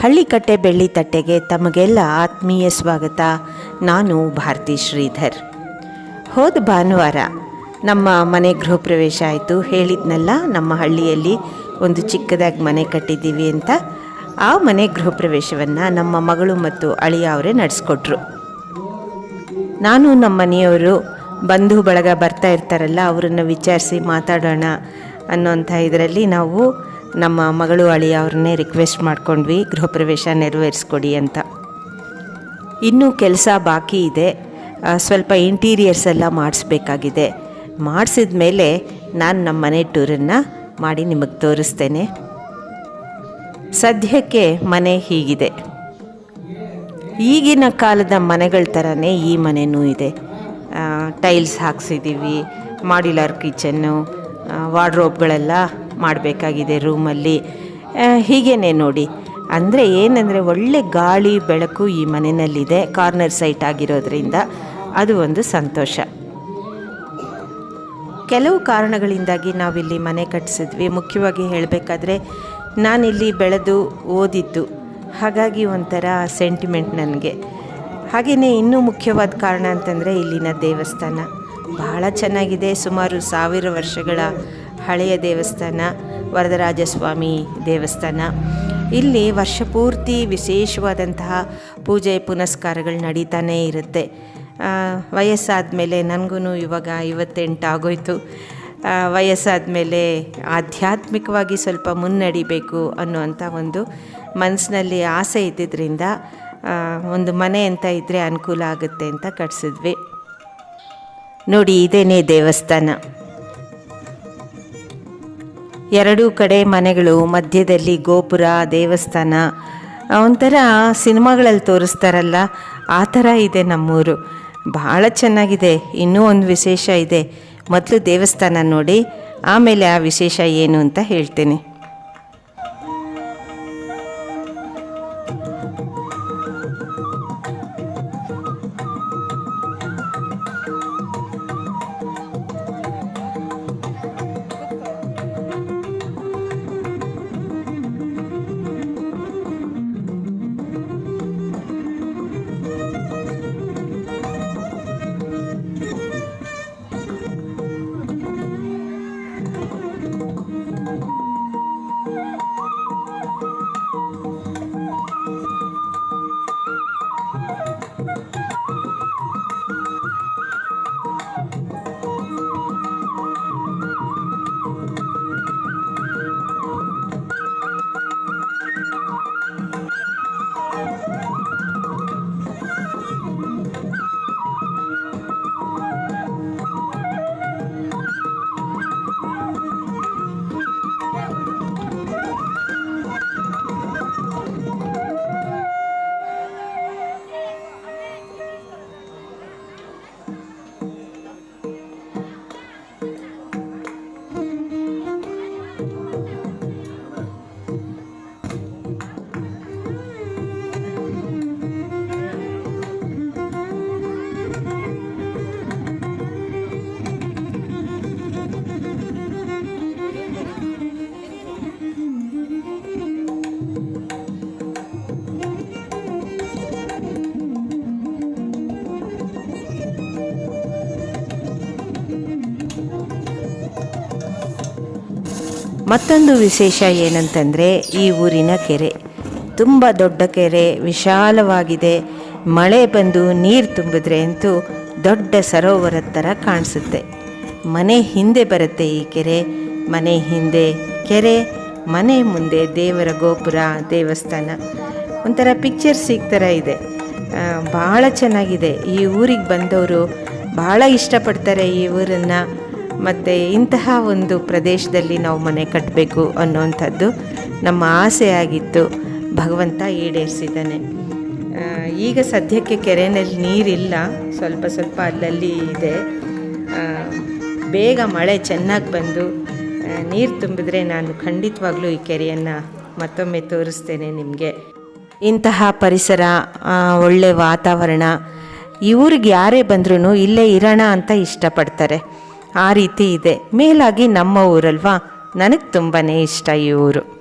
ಹಳ್ಳಿಕಟ್ಟೆ ಬೆಳ್ಳಿ ತಟ್ಟೆಗೆ ತಮಗೆಲ್ಲ ಆತ್ಮೀಯ ಸ್ವಾಗತ. ನಾನು ಭಾರತಿ ಶ್ರೀಧರ್. ಹೋದ ಭಾನುವಾರ ನಮ್ಮ ಮನೆ ಗೃಹ ಪ್ರವೇಶ ಆಯಿತು. ಹೇಳಿದ್ನಲ್ಲ, ನಮ್ಮ ಹಳ್ಳಿಯಲ್ಲಿ ಒಂದು ಚಿಕ್ಕದಾಗಿ ಮನೆ ಕಟ್ಟಿದ್ದೀವಿ ಅಂತ. ಆ ಮನೆ ಗೃಹ ಪ್ರವೇಶವನ್ನು ನಮ್ಮ ಮಗಳು ಮತ್ತು ಅಳಿಯ ಅವರೇ ನಡೆಸ್ಕೊಟ್ರು. ನಾನು ನಮ್ಮ ಮನೆಯವರು ಬಂಧು ಬಳಗ ಬರ್ತಾ ಇರ್ತಾರಲ್ಲ, ಅವರನ್ನು ವಿಚಾರಿಸಿ ಮಾತಾಡೋಣ ಅನ್ನೋಂಥ ಇದರಲ್ಲಿ ನಾವು ನಮ್ಮ ಮಗಳು ಅಳಿಯ ಅವ್ರನ್ನೇ ರಿಕ್ವೆಸ್ಟ್ ಮಾಡ್ಕೊಂಡ್ವಿ ಗೃಹ ಪ್ರವೇಶ ನೆರವೇರಿಸ್ಕೊಡಿ ಅಂತ. ಇನ್ನೂ ಕೆಲಸ ಬಾಕಿ ಇದೆ. ಸ್ವಲ್ಪ ಇಂಟೀರಿಯರ್ಸ್ ಎಲ್ಲ ಮಾಡಿಸ್ಬೇಕಾಗಿದೆ. ಮಾಡಿಸಿದ ಮೇಲೆ ನಾನು ನಮ್ಮ ಮನೆ ಟೂರನ್ನು ಮಾಡಿ ನಿಮಗೆ ತೋರಿಸ್ತೇನೆ. ಸದ್ಯಕ್ಕೆ ಮನೆ ಹೀಗಿದೆ. ಈಗಿನ ಕಾಲದ ಮನೆಗಳ ಥರನೇ ಈ ಮನೆಯೂ ಇದೆ. ಟೈಲ್ಸ್ ಹಾಕ್ಸಿದ್ದೀವಿ ಮಾಡ್ಯುಲರ್ ಕಿಚನ್ನು ವಾರ್ಡ್ರೋಬ್ಗಳೆಲ್ಲ ಮಾಡಬೇಕಾಗಿದೆ ರೂಮಲ್ಲಿ. ಹೀಗೇನೆ ನೋಡಿ. ಅಂದರೆ ಏನಂದರೆ ಒಳ್ಳೆ ಗಾಳಿ, ಬೆಳಕು ಈ ಮನೆಯಲ್ಲಿದೆ, ಕಾರ್ನರ್ ಸೈಟ್ ಆಗಿರೋದ್ರಿಂದ. ಅದು ಒಂದು ಸಂತೋಷ. ಕೆಲವು ಕಾರಣಗಳಿಂದಾಗಿ ನಾವಿಲ್ಲಿ ಮನೆ ಕಟ್ಟಿಸಿದ್ವಿ ಮುಖ್ಯವಾಗಿ ಹೇಳಬೇಕಾದ್ರೆ, ನಾನಿಲ್ಲಿ ಬೆಳೆದು ಓದಿದ್ದು. ಹಾಗಾಗಿ ಒಂಥರ ಸೆಂಟಿಮೆಂಟ್ ನನಗೆ. ಹಾಗೆಯೇ ಇನ್ನೂ ಮುಖ್ಯವಾದ ಕಾರಣ ಅಂತಂದರೆ ಇಲ್ಲಿನ ದೇವಸ್ಥಾನ. ಬಹಳ ಚೆನ್ನಾಗಿದೆ. ಸುಮಾರು ಸಾವಿರ ವರ್ಷಗಳ ಹಳೆಯ ದೇವಸ್ಥಾನ, ವರದರಾಜಸ್ವಾಮಿ ದೇವಸ್ಥಾನ. ಇಲ್ಲಿ ವರ್ಷಪೂರ್ತಿ ವಿಶೇಷವಾದಂತಹ ಪೂಜೆ ಪುನಸ್ಕಾರಗಳು ನಡೀತಾನೇ ಇರುತ್ತೆ. ವಯಸ್ಸಾದ ಮೇಲೆ ನನಗೂ ಇವಾಗ ಐವತ್ತೆಂಟು ಆಗೋಯ್ತು. ವಯಸ್ಸಾದ ಮೇಲೆ ಆಧ್ಯಾತ್ಮಿಕವಾಗಿ ಸ್ವಲ್ಪ ಮುನ್ನಡಿಬೇಕು ಅನ್ನುವಂಥ ಒಂದು ಮನಸ್ಸಿನಲ್ಲಿ ಆಸೆ ಇದ್ದಿದ್ದರಿಂದ ಒಂದು ಮನೆ ಅಂತ ಇದ್ದರೆ ಅನುಕೂಲ ಆಗುತ್ತೆ ಅಂತ ಕಟ್ಸಿದ್ವಿ. ನೋಡಿ, ಇದೇನೇ ದೇವಸ್ಥಾನ. ಎರಡೂ ಕಡೆ ಮನೆಗಳು, ಮಧ್ಯದಲ್ಲಿ ಗೋಪುರ, ದೇವಸ್ಥಾನ. ಒಂಥರ ಸಿನಿಮಾಗಳಲ್ಲಿ ತೋರಿಸ್ತಾರಲ್ಲ, ಆ ಥರ ಇದೆ ನಮ್ಮೂರು. ಭಾಳ ಚೆನ್ನಾಗಿದೆ, ಇನ್ನೂ ಒಂದು ವಿಶೇಷ ಇದೆ. ಮೊದಲು ದೇವಸ್ಥಾನ ನೋಡಿ, ಆಮೇಲೆ ಆ ವಿಶೇಷ ಏನು ಅಂತ ಹೇಳ್ತೇನೆ. ಮತ್ತೊಂದು ವಿಶೇಷ ಏನಂತಂದರೆ ಈ ಊರಿನ ಕೆರೆ. ತುಂಬ ದೊಡ್ಡ ಕೆರೆ, ವಿಶಾಲವಾಗಿದೆ. ಮಳೆ ಬಂದು ನೀರು ತುಂಬಿದ್ರೆ ಅಂತೂ ದೊಡ್ಡ ಸರೋವರದ ಥರ ಕಾಣಿಸುತ್ತೆ. ಮನೆ ಹಿಂದೆ ಬರುತ್ತೆ ಈ ಕೆರೆ. ಮನೆ ಹಿಂದೆ ಕೆರೆ ಮನೆ ಮುಂದೆ ದೇವರ ಗೋಪುರ, ದೇವಸ್ಥಾನ. ಒಂಥರ ಪಿಕ್ಚರ್ ಥರ ಇದೆ. ಭಾಳ ಚೆನ್ನಾಗಿದೆ. ಈ ಊರಿಗೆ ಬಂದವರು ಭಾಳ ಇಷ್ಟಪಡ್ತಾರೆ ಈ ಊರನ್ನು. ಮತ್ತು ಇಂತಹ ಒಂದು ಪ್ರದೇಶದಲ್ಲಿ ನಾವು ಮನೆ ಕಟ್ಟಬೇಕು ಅನ್ನೋವಂಥದ್ದು ನಮ್ಮ ಆಸೆ ಆಗಿತ್ತು. ಭಗವಂತ ಈಡೇರಿಸಿದ್ದಾನೆ. ಈಗ ಸದ್ಯಕ್ಕೆ ಕೆರೆಯಲ್ಲಿ ನೀರಿಲ್ಲ. ಸ್ವಲ್ಪ ಸ್ವಲ್ಪ ಅಲ್ಲಲ್ಲಿ ಇದೆ. ಬೇಗ ಮಳೆ ಚೆನ್ನಾಗಿ ಬಂದು ನೀರು ತುಂಬಿದ್ರೆ ನಾನು ಖಂಡಿತವಾಗ್ಲೂ ಈ ಕೆರೆಯನ್ನು ಮತ್ತೊಮ್ಮೆ ತೋರಿಸ್ತೇನೆ ನಿಮಗೆ. ಇಂತಹ ಪರಿಸರ ಒಳ್ಳೆ ವಾತಾವರಣ ಇವ್ರಿಗೆ ಯಾರೇ ಬಂದ್ರೂ ಇಲ್ಲೇ ಇರೋಣ ಅಂತ ಇಷ್ಟಪಡ್ತಾರೆ. ಆ ರೀತಿ ಇದೆ. ಮೇಲಾಗಿ ನಮ್ಮ ಊರಲ್ವಾ? ನನಗೆ ತುಂಬಾ ಇಷ್ಟ ಈ ಊರು.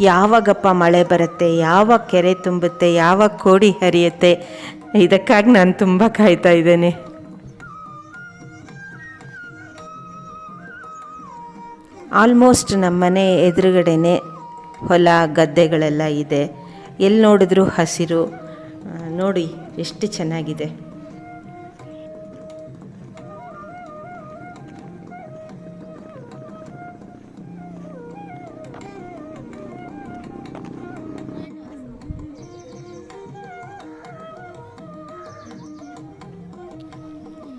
ಯಾವಾಗಪ್ಪ ಮಳೆ ಬರುತ್ತೆ, ಯಾವ ಕೆರೆ ತುಂಬುತ್ತೆ, ಯಾವ ಕೋಡಿ ಹರಿಯುತ್ತೆ ಇದಕ್ಕಾಗಿ ನಾನು ತುಂಬ ಕಾಯ್ತಾ ಇದ್ದೇನೆ. ಆಲ್ಮೋಸ್ಟ್ ನಮ್ಮನೆ ಎದುರುಗಡೆನೆ ಹೊಲ, ಗದ್ದೆಗಳೆಲ್ಲ ಇದೆ. ಎಲ್ಲಿ ನೋಡಿದ್ರೂ ಹಸಿರು. ನೋಡಿ, ಎಷ್ಟು ಚೆನ್ನಾಗಿದೆ.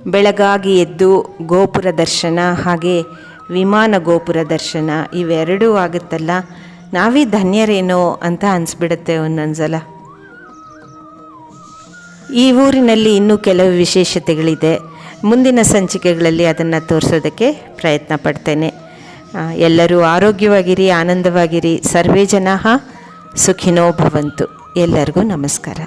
ಬೆಳಗಾಗಿ ಎದ್ದು ಗೋಪುರ ದರ್ಶನ ಹಾಗೆ ವಿಮಾನ ಗೋಪುರ ದರ್ಶನ ಇವೆರಡೂ ಆಗುತ್ತಲ್ಲ? ನಾವೇ ಧನ್ಯರೇನೋ ಅಂತ ಅನಿಸ್ಬಿಡುತ್ತೆ ಒಂದೊಂದ್ಸಲ. ಈ ಊರಿನಲ್ಲಿ ಇನ್ನೂ ಕೆಲವು ವಿಶೇಷತೆಗಳಿದೆ. ಮುಂದಿನ ಸಂಚಿಕೆಗಳಲ್ಲಿ ಅದನ್ನು ತೋರಿಸೋದಕ್ಕೆ ಪ್ರಯತ್ನ ಪಡ್ತೇನೆ. ಎಲ್ಲರೂ ಆರೋಗ್ಯವಾಗಿರಿ, ಆನಂದವಾಗಿರಿ. ಸರ್ವೇ ಜನ, ಸುಖಿನೋ ಭವಂತು. ಎಲ್ಲರಿಗೂ ನಮಸ್ಕಾರ.